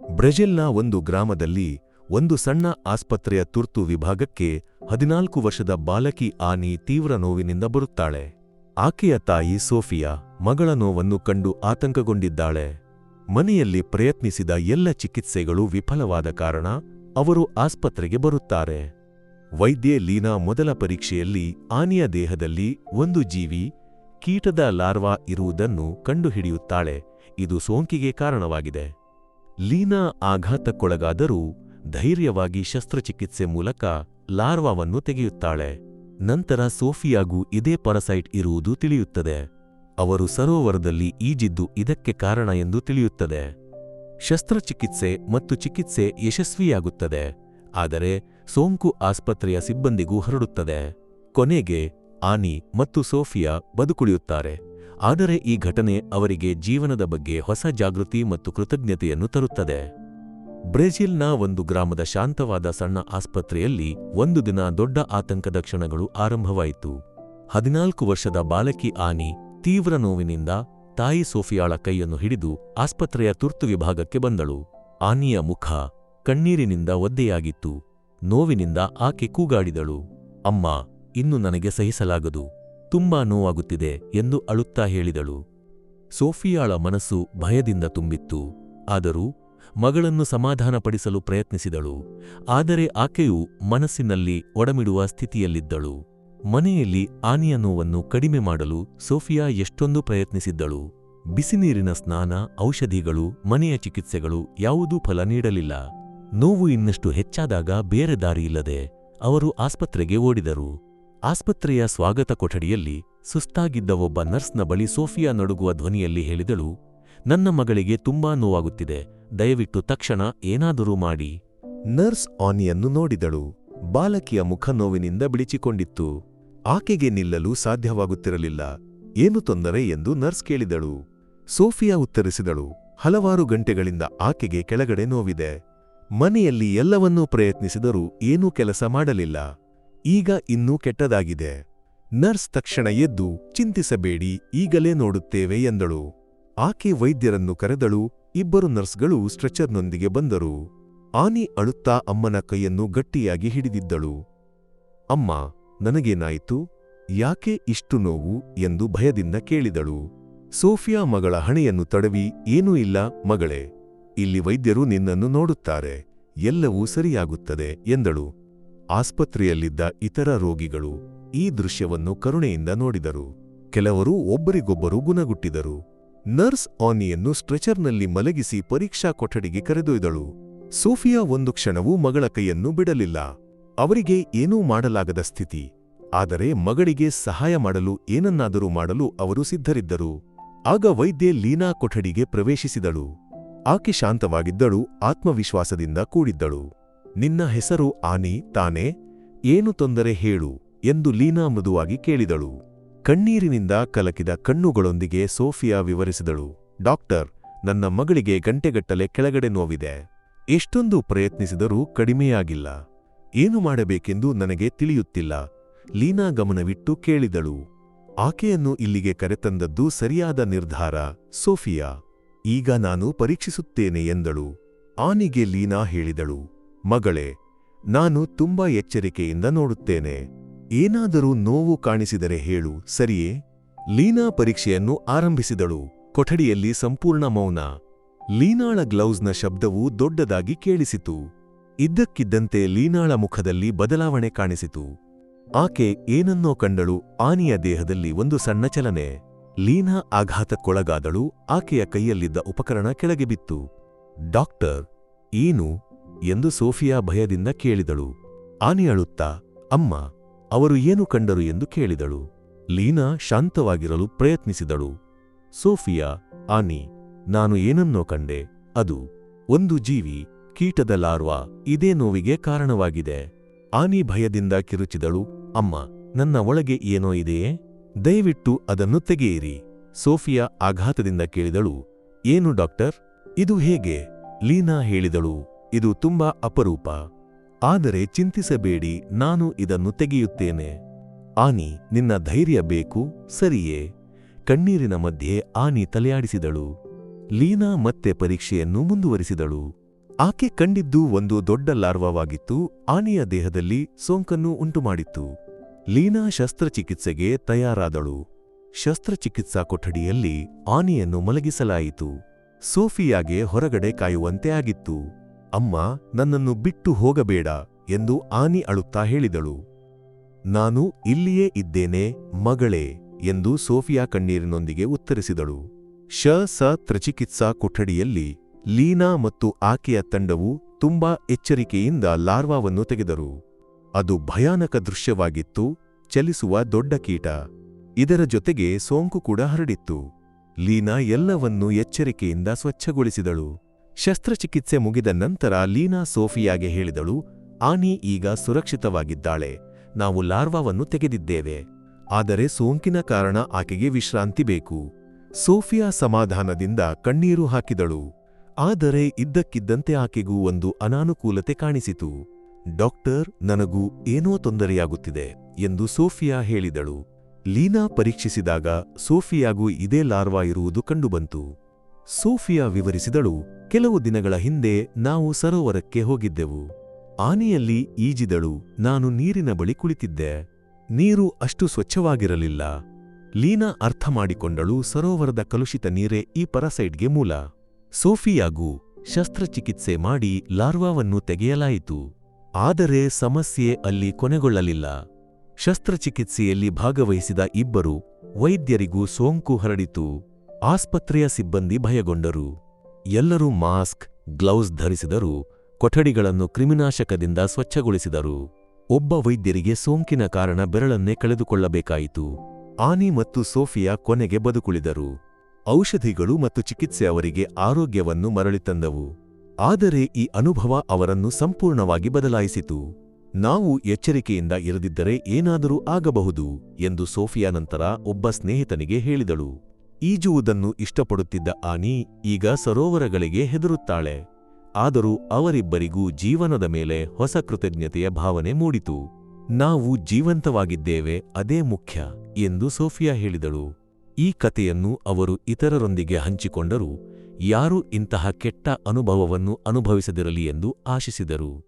ಬ್ರೆಜಿಲ್ನ ಒಂದು ಗ್ರಾಮದಲ್ಲಿ ಒಂದು ಸಣ್ಣ ಆಸ್ಪತ್ರೆಯ ತುರ್ತು ವಿಭಾಗಕ್ಕೆ ಹದಿನಾಲ್ಕು ವರ್ಷದ ಬಾಲಕಿ ಆನಿ ತೀವ್ರ ನೋವಿನಿಂದ ಬರುತ್ತಾಳೆ. ಆಕೆಯ ತಾಯಿ ಸೋಫಿಯಾ ಮಗಳ ನೋವನ್ನು ಕಂಡು ಆತಂಕಗೊಂಡಿದ್ದಾಳೆ. ಮನೆಯಲ್ಲಿ ಪ್ರಯತ್ನಿಸಿದ ಎಲ್ಲ ಚಿಕಿತ್ಸೆಗಳು ವಿಫಲವಾದ ಕಾರಣ ಅವರು ಆಸ್ಪತ್ರೆಗೆ ಬರುತ್ತಾರೆ. ವೈದ್ಯೆ ಲೀನಾ ಮೊದಲ ಪರೀಕ್ಷೆಯಲ್ಲಿ ಆನಿಯ ದೇಹದಲ್ಲಿ ಒಂದು ಜೀವಿ, ಕೀಟದ ಲಾರ್ವಾ ಇರುವುದನ್ನು ಕಂಡುಹಿಡಿಯುತ್ತಾಳೆ. ಇದು ಸೋಂಕಿಗೆ ಕಾರಣವಾಗಿದೆ. ಲೀನಾ ಆಘಾತಕ್ಕೊಳಗಾದರೂ ಧೈರ್ಯವಾಗಿ ಶಸ್ತ್ರಚಿಕಿತ್ಸೆ ಮೂಲಕ ಲಾರ್ವಾವನ್ನು ತೆಗೆಯುತ್ತಾಳೆ. ನಂತರ ಸೋಫಿಯಾಗೂ ಇದೇ ಪರಸೈಟ್ ಇರುವುದು ತಿಳಿಯುತ್ತದೆ. ಅವರು ಸರೋವರದಲ್ಲಿ ಈಜಿದ್ದು ಇದಕ್ಕೆ ಕಾರಣ ಎಂದು ತಿಳಿಯುತ್ತದೆ. ಶಸ್ತ್ರಚಿಕಿತ್ಸೆ ಮತ್ತು ಚಿಕಿತ್ಸೆ ಯಶಸ್ವಿಯಾಗುತ್ತದೆ. ಆದರೆ ಸೋಂಕು ಆಸ್ಪತ್ರೆಯ ಸಿಬ್ಬಂದಿಗೂ ಹರಡುತ್ತದೆ. ಕೊನೆಗೆ ಆನಿ ಮತ್ತು ಸೋಫಿಯಾ ಬದುಕುಳಿಯುತ್ತಾರೆ. ಆದರೆ ಈ ಘಟನೆ ಅವರಿಗೆ ಜೀವನದ ಬಗ್ಗೆ ಹೊಸ ಜಾಗೃತಿ ಮತ್ತು ಕೃತಜ್ಞತೆಯನ್ನು ತರುತ್ತದೆ. ಬ್ರೆಜಿಲ್ನ ಒಂದು ಗ್ರಾಮದ ಶಾಂತವಾದ ಸಣ್ಣ ಆಸ್ಪತ್ರೆಯಲ್ಲಿ ಒಂದು ದಿನ ದೊಡ್ಡ ಆತಂಕದ ಕ್ಷಣಗಳು ಆರಂಭವಾಯಿತು. ಹದಿನಾಲ್ಕು ವರ್ಷದ ಬಾಲಕಿ ಆನಿ ತೀವ್ರ ನೋವಿನಿಂದ ತಾಯಿ ಸೋಫಿಯಾಳ ಕೈಯನ್ನು ಹಿಡಿದು ಆಸ್ಪತ್ರೆಯ ತುರ್ತು ವಿಭಾಗಕ್ಕೆ ಬಂದಳು. ಆನಿಯ ಮುಖ ಕಣ್ಣೀರಿನಿಂದ ಒದ್ದೆಯಾಗಿತ್ತು. ನೋವಿನಿಂದ ಆಕೆ ಕೂಗಾಡಿದಳು. ಅಮ್ಮ, ಇನ್ನು ನನಗೆ ಸಹಿಸಲಾಗದು. ತುಂಬಾ ನೋವಾಗುತ್ತಿದೆ ಎಂದು ಅಳುತ್ತಾ ಹೇಳಿದಳು. ಸೋಫಿಯಾಳ ಮನಸ್ಸು ಭಯದಿಂದ ತುಂಬಿತ್ತು. ಆದರೂ ಮಗಳನ್ನು ಸಮಾಧಾನಪಡಿಸಲು ಪ್ರಯತ್ನಿಸಿದಳು. ಆದರೆ ಆಕೆಯು ಮನಸ್ಸಿನಲ್ಲಿ ಒಡಮಿಡುವ ಸ್ಥಿತಿಯಲ್ಲಿದ್ದಳು. ಮನೆಯಲ್ಲಿ ಆನೆಯ ನೋವನ್ನು ಕಡಿಮೆ ಮಾಡಲು ಸೋಫಿಯಾ ಎಷ್ಟೊಂದು ಪ್ರಯತ್ನಿಸಿದ್ದಳು. ಬಿಸಿನೀರಿನ ಸ್ನಾನ, ಔಷಧಿಗಳು, ಮನೆಯ ಚಿಕಿತ್ಸೆಗಳು ಯಾವುದೂ ಫಲ ನೀಡಲಿಲ್ಲ. ನೋವು ಇನ್ನಷ್ಟು ಹೆಚ್ಚಾದಾಗ ಬೇರೆ ದಾರಿಯಿಲ್ಲದೆ ಅವರು ಆಸ್ಪತ್ರೆಗೆ ಓಡಿದರು. ಆಸ್ಪತ್ರೆಯ ಸ್ವಾಗತ ಕೊಠಡಿಯಲ್ಲಿ ಸುಸ್ತಾಗಿದ್ದ ಒಬ್ಬ ನರ್ಸ್ನ ಬಳಿ ಸೋಫಿಯಾ ನಡುಗುವ ಧ್ವನಿಯಲ್ಲಿ ಹೇಳಿದಳು, ನನ್ನ ಮಗಳಿಗೆ ತುಂಬಾ ನೋವಾಗುತ್ತಿದೆ, ದಯವಿಟ್ಟು ತಕ್ಷಣ ಏನಾದರೂ ಮಾಡಿ. ನರ್ಸ್ ಆನಿಯನ್ನು ನೋಡಿದಳು, ಬಾಲಕಿಯ ಮುಖ ನೋವಿನಿಂದ ಬಿಳಿಚಿಕೊಂಡಿತ್ತು. ಆಕೆಗೆ ನಿಲ್ಲಲು ಸಾಧ್ಯವಾಗುತ್ತಿರಲಿಲ್ಲ, ಏನು ತೊಂದರೆ? ಎಂದು ನರ್ಸ್ ಕೇಳಿದಳು. ಸೋಫಿಯಾ ಉತ್ತರಿಸಿದಳು, ಹಲವಾರು ಗಂಟೆಗಳಿಂದ ಆಕೆಗೆ ಕೆಳಗಡೆ ನೋವಿದೆ. ಮನೆಯಲ್ಲಿ ಎಲ್ಲವನ್ನೂ ಪ್ರಯತ್ನಿಸಿದರೂ ಏನೂ ಕೆಲಸ ಮಾಡಲಿಲ್ಲ. ಈಗ ಇನ್ನೂ ಕೆಟ್ಟದಾಗಿದೆ. ನರ್ಸ್ ತಕ್ಷಣ ಎದ್ದು, ಚಿಂತಿಸಬೇಡಿ, ಈಗಲೇ ನೋಡುತ್ತೇವೆ ಎಂದಳು. ಆಕೆ ವೈದ್ಯರನ್ನು ಕರೆದಳು. ಇಬ್ಬರು ನರ್ಸ್ಗಳು ಸ್ಟ್ರೆಚರ್ನೊಂದಿಗೆ ಬಂದರು. ಆನಿ ಅಳುತ್ತಾ ಅಮ್ಮನ ಕೈಯನ್ನು ಗಟ್ಟಿಯಾಗಿ ಹಿಡಿದಿದ್ದಳು. ಅಮ್ಮ, ನನಗೇನಾಯಿತು? ಯಾಕೆ ಇಷ್ಟು ನೋವು? ಎಂದು ಭಯದಿಂದ ಕೇಳಿದಳು. ಸೋಫಿಯಾ ಮಗಳ ಹಣೆಯನ್ನು ತಡವಿ, ಏನೂ ಇಲ್ಲ, ಮಗಳೇ, ಇಲ್ಲಿ ವೈದ್ಯರು ನಿನ್ನನ್ನು ನೋಡುತ್ತಾರೆ. ಎಲ್ಲವೂ ಸರಿಯಾಗುತ್ತದೆ ಎಂದಳು. ಆಸ್ಪತ್ರೆಯಲ್ಲಿದ್ದ ಇತರ ರೋಗಿಗಳು ಈ ದೃಶ್ಯವನ್ನು ಕರುಣೆಯಿಂದ ನೋಡಿದರು. ಕೆಲವರು ಒಬ್ಬರಿಗೊಬ್ಬರು ಗುಣಗುಟ್ಟಿದರು. ನರ್ಸ್ ಆನಿಯನ್ನು ಸ್ಟ್ರೆಚರ್ನಲ್ಲಿ ಮಲಗಿಸಿ ಪರೀಕ್ಷಾ ಕೊಠಡಿಗೆ ಕರೆದೊಯ್ದಳು. ಸೋಫಿಯಾ ಒಂದು ಕ್ಷಣವೂ ಮಗಳ ಕೈಯನ್ನು ಬಿಡಲಿಲ್ಲ. ಅವರಿಗೆ ಏನೂ ಮಾಡಲಾಗದ ಸ್ಥಿತಿ. ಆದರೆ ಮಗಳಿಗೆ ಸಹಾಯ ಮಾಡಲು ಏನನ್ನಾದರೂ ಮಾಡಲು ಅವರು ಸಿದ್ಧರಿದ್ದರು. ಆಗ ವೈದ್ಯೆ ಲೀನಾ ಕೊಠಡಿಗೆ ಪ್ರವೇಶಿಸಿದಳು. ಆಕೆ ಶಾಂತವಾಗಿದ್ದಳು, ಆತ್ಮವಿಶ್ವಾಸದಿಂದ ಕೂಡಿದ್ದಳು. ನಿನ್ನ ಹೆಸರು ಆನಿ ತಾನೇ? ಏನು ತೊಂದರೆ ಹೇಳು ಎಂದು ಲೀನಾ ಮೃದುವಾಗಿ ಕೇಳಿದಳು. ಕಣ್ಣೀರಿನಿಂದ ಕಲಕಿದ ಕಣ್ಣುಗಳೊಂದಿಗೆ ಸೋಫಿಯಾ ವಿವರಿಸಿದಳು. ಡಾಕ್ಟರ್, ನನ್ನ ಮಗಳಿಗೆ ಗಂಟೆಗಟ್ಟಲೆ ಕೆಳಗಡೆ ನೋವಿದೆ. ಎಷ್ಟೊಂದು ಪ್ರಯತ್ನಿಸಿದರೂ ಕಡಿಮೆಯಾಗಿಲ್ಲ. ಏನು ಮಾಡಬೇಕೆಂದು ನನಗೆ ತಿಳಿಯುತ್ತಿಲ್ಲ. ಲೀನಾ ಗಮನವಿಟ್ಟು ಕೇಳಿದಳು. ಆಕೆಯನ್ನು ಇಲ್ಲಿಗೆ ಕರೆತಂದದ್ದು ಸರಿಯಾದ ನಿರ್ಧಾರ, ಸೋಫಿಯಾ. ಈಗ ನಾನು ಪರೀಕ್ಷಿಸುತ್ತೇನೆ ಎಂದಳು. ಆನಿಗೆ ಲೀನಾ ಹೇಳಿದಳು. ಮಗಳೇ, ನಾನು ತುಂಬಾ ಎಚ್ಚರಿಕೆಯಿಂದ ನೋಡುತ್ತೇನೆ. ಏನಾದರೂ ನೋವು ಕಾಣಿಸಿದರೆ ಹೇಳು, ಸರಿಯೇ? ಲೀನಾ ಪರೀಕ್ಷೆಯನ್ನು ಆರಂಭಿಸಿದಳು. ಕೊಠಡಿಯಲ್ಲಿ ಸಂಪೂರ್ಣ ಮೌನ. ಲೀನಾಳ ಗ್ಲೌಸ್ನ ಶಬ್ದವು ದೊಡ್ಡದಾಗಿ ಕೇಳಿಸಿತು. ಇದ್ದಕ್ಕಿದ್ದಂತೆ ಲೀನಾಳ ಮುಖದಲ್ಲಿ ಬದಲಾವಣೆ ಕಾಣಿಸಿತು. ಆಕೆ ಏನನ್ನೋ ಕಂಡಳು, ಆನಿಯ ದೇಹದಲ್ಲಿ ಒಂದು ಸಣ್ಣ ಚಲನೆ. ಲೀನಾ ಆಘಾತಕ್ಕೊಳಗಾದಳು, ಆಕೆಯ ಕೈಯಲ್ಲಿದ್ದ ಉಪಕರಣ ಕೆಳಗೆ ಬಿತ್ತು. ಡಾಕ್ಟರ್, ಏನು? ಎಂದು ಸೋಫಿಯಾ ಭಯದಿಂದ ಕೇಳಿದಳು. ಆನಿ ಅಳುತ್ತಾ, ಅಮ್ಮ, ಅವರು ಏನು ಕಂಡರು ಎಂದು ಕೇಳಿದಳು. ಲೀನಾ ಶಾಂತವಾಗಿರಲು ಪ್ರಯತ್ನಿಸಿದಳು. ಸೋಫಿಯಾ, ಆನಿ, ನಾನು ಏನನ್ನೋ ಕಂಡೆ. ಅದು ಒಂದು ಜೀವಿ, ಕೀಟದ ಲಾರ್ವಾ, ಇದೇ ನೋವಿಗೆ ಕಾರಣವಾಗಿದೆ. ಆನಿ ಭಯದಿಂದ ಕಿರುಚಿದಳು. ಅಮ್ಮ, ನನ್ನ ಒಳಗೆ ಏನೋ ಇದೆಯೇ? ದಯವಿಟ್ಟು ಅದನ್ನು ತೆಗೆಯಿರಿ. ಸೋಫಿಯಾ ಆಘಾತದಿಂದ ಕೇಳಿದಳು. ಏನು ಡಾಕ್ಟರ್? ಇದು ಹೇಗೆ? ಲೀನಾ ಹೇಳಿದಳು. ಇದು ತುಂಬಾ ಅಪರೂಪ. ಆದರೆ ಚಿಂತಿಸಬೇಡಿ, ನಾನು ಇದನ್ನು ತೆಗೆಯುತ್ತೇನೆ. ಆನಿ, ನಿನ್ನ ಧೈರ್ಯ ಬೇಕು, ಸರಿಯೇ. ಕಣ್ಣೀರಿನ ಮಧ್ಯೆ ಆನಿ ತಲೆಯಾಡಿಸಿದಳು. ಲೀನಾ ಮತ್ತೆ ಪರೀಕ್ಷೆಯನ್ನು ಮುಂದುವರಿಸಿದಳು. ಆಕೆ ಕಂಡಿದ್ದು ಒಂದು ದೊಡ್ಡ ಲಾರ್ವವಾಗಿತ್ತು, ಆನೆಯ ದೇಹದಲ್ಲಿ ಸೋಂಕನ್ನು ಉಂಟುಮಾಡಿತ್ತು. ಲೀನಾ ಶಸ್ತ್ರಚಿಕಿತ್ಸೆಗೆ ತಯಾರಾದಳು. ಶಸ್ತ್ರಚಿಕಿತ್ಸಾ ಕೊಠಡಿಯಲ್ಲಿ ಆನೆಯನ್ನು ಮಲಗಿಸಲಾಯಿತು. ಸೋಫಿಯಾಗೆ ಹೊರಗಡೆ ಕಾಯುವಂತೆ ಆಗಿತ್ತು. ಅಮ್ಮ, ನನ್ನನ್ನು ಬಿಟ್ಟು ಹೋಗಬೇಡ ಎಂದು ಆನಿ ಅಳುತ್ತಾ ಹೇಳಿದಳು. ನಾನು ಇಲ್ಲಿಯೇ ಇದ್ದೇನೆ, ಮಗಳೇ ಎಂದು ಸೋಫಿಯಾ ಕಣ್ಣೀರಿನೊಂದಿಗೆ ಉತ್ತರಿಸಿದಳು. ಶ ಸ ತ್ರಚಿಕಿತ್ಸಾ ಕೊಠಡಿಯಲ್ಲಿ ಲೀನಾ ಮತ್ತು ಆಕೆಯ ತಂಡವು ತುಂಬಾ ಎಚ್ಚರಿಕೆಯಿಂದ ಲಾರ್ವಾವನ್ನು ತೆಗೆದರು. ಅದು ಭಯಾನಕ ದೃಶ್ಯವಾಗಿತ್ತು, ಚಲಿಸುವ ದೊಡ್ಡ ಕೀಟ. ಇದರ ಜೊತೆಗೆ ಸೋಂಕು ಕೂಡ ಹರಡಿತ್ತು. ಲೀನಾ ಎಲ್ಲವನ್ನೂ ಎಚ್ಚರಿಕೆಯಿಂದ ಸ್ವಚ್ಛಗೊಳಿಸಿದಳು. ಶಸ್ತ್ರಚಿಕಿತ್ಸೆ ಮುಗಿದ ನಂತರ ಲೀನಾ ಸೋಫಿಯಾಗೆ ಹೇಳಿದಳು, ಆನಿ ಈಗ ಸುರಕ್ಷಿತವಾಗಿದ್ದಾಳೆ. ನಾವು ಲಾರ್ವಾವನ್ನು ತೆಗೆದಿದ್ದೇವೆ. ಆದರೆ ಸೋಂಕಿನ ಕಾರಣ ಆಕೆಗೆ ವಿಶ್ರಾಂತಿ ಬೇಕು. ಸೋಫಿಯಾ ಸಮಾಧಾನದಿಂದ ಕಣ್ಣೀರು ಹಾಕಿದಳು. ಆದರೆ ಇದ್ದಕ್ಕಿದ್ದಂತೆ ಆಕೆಗೂ ಒಂದು ಅನಾನುಕೂಲತೆ ಕಾಣಿಸಿತು. ಡಾಕ್ಟರ್, ನನಗೂ ಏನೋ ತೊಂದರೆಯಾಗುತ್ತಿದೆ, ಎಂದು ಸೋಫಿಯಾ ಹೇಳಿದಳು. ಲೀನಾ ಪರೀಕ್ಷಿಸಿದಾಗ ಸೋಫಿಯಾಗೂ ಇದೇ ಲಾರ್ವಾ ಇರುವುದು ಕಂಡುಬಂತು. ಸೋಫಿಯಾ ವಿವರಿಸಿದಳು ಕೆಲವು ದಿನಗಳ ಹಿಂದೆ ನಾವು ಸರೋವರಕ್ಕೆ ಹೋಗಿದ್ದೆವು. ಆನೆಯಲ್ಲಿ ಈಜಿದಳು, ನಾನು ನೀರಿನ ಬಳಿ ಕುಳಿತಿದ್ದೆ. ನೀರು ಅಷ್ಟು ಸ್ವಚ್ಛವಾಗಿರಲಿಲ್ಲ. ಲೀನಾ ಅರ್ಥ ಮಾಡಿಕೊಂಡಳು ಸರೋವರದ ಕಲುಷಿತ ನೀರೇ ಈ ಪರಸೈಡ್ಗೆ ಮೂಲ. ಸೋಫಿಯಾಗೂ ಶಸ್ತ್ರಚಿಕಿತ್ಸೆ ಮಾಡಿ ಲಾರ್ವಾವನ್ನು ತೆಗೆಯಲಾಯಿತು. ಆದರೆ ಸಮಸ್ಯೆ ಅಲ್ಲಿ ಕೊನೆಗೊಳ್ಳಲಿಲ್ಲ. ಶಸ್ತ್ರಚಿಕಿತ್ಸೆಯಲ್ಲಿ ಭಾಗವಹಿಸಿದ ಇಬ್ಬರು ವೈದ್ಯರಿಗೂ ಸೋಂಕು ಹರಡಿತು. ಆಸ್ಪತ್ರೆಯ ಸಿಬ್ಬಂದಿ ಭಯಗೊಂಡರು. ಎಲ್ಲರೂ ಮಾಸ್ಕ್, ಗ್ಲೌಸ್ ಧರಿಸಿದರು ಕೊಠಡಿಗಳನ್ನು ಕ್ರಿಮಿನಾಶಕದಿಂದ ಸ್ವಚ್ಛಗೊಳಿಸಿದರು. ಒಬ್ಬ ವೈದ್ಯರಿಗೆ ಸೋಂಕಿನ ಕಾರಣ ಬೆರಳನ್ನೇ ಕಳೆದುಕೊಳ್ಳಬೇಕಾಯಿತು. ಆನಿ ಮತ್ತು ಸೋಫಿಯಾ ಕೊನೆಗೆ ಬದುಕುಳಿದರು. ಔಷಧಿಗಳು ಮತ್ತು ಚಿಕಿತ್ಸೆ ಅವರಿಗೆ ಆರೋಗ್ಯವನ್ನು ಮರಳಿ ತಂದವು. ಆದರೆ ಈ ಅನುಭವ ಅವರನ್ನು ಸಂಪೂರ್ಣವಾಗಿ ಬದಲಾಯಿಸಿತು. ನಾವು ಎಚ್ಚರಿಕೆಯಿಂದ ಇರದಿದ್ದರೆ ಏನಾದರೂ ಆಗಬಹುದು ಎಂದು ಸೋಫಿಯಾ ನಂತರ ಒಬ್ಬ ಸ್ನೇಹಿತನಿಗೆ ಹೇಳಿದಳು. ಈಜುವುದನ್ನು ಇಷ್ಟಪಡುತ್ತಿದ್ದ ಆನಿ ಈಗ ಸರೋವರಗಳಿಗೆ ಹೆದರುತ್ತಾಳೆ. ಆದರೂ ಅವರಿಬ್ಬರಿಗೂ ಜೀವನದ ಮೇಲೆ ಹೊಸ ಕೃತಜ್ಞತೆಯ ಭಾವನೆ ಮೂಡಿತು. ನಾವು ಜೀವಂತವಾಗಿದ್ದೇವೆ, ಅದೇ ಮುಖ್ಯ ಎಂದು ಸೋಫಿಯಾ ಹೇಳಿದಳು. ಈ ಕಥೆಯನ್ನು ಅವರು ಇತರರೊಂದಿಗೆ ಹಂಚಿಕೊಂಡರು. ಯಾರೂ ಇಂತಹ ಕೆಟ್ಟ ಅನುಭವವನ್ನು ಅನುಭವಿಸದಿರಲಿ ಎಂದು ಆಶಿಸಿದರು.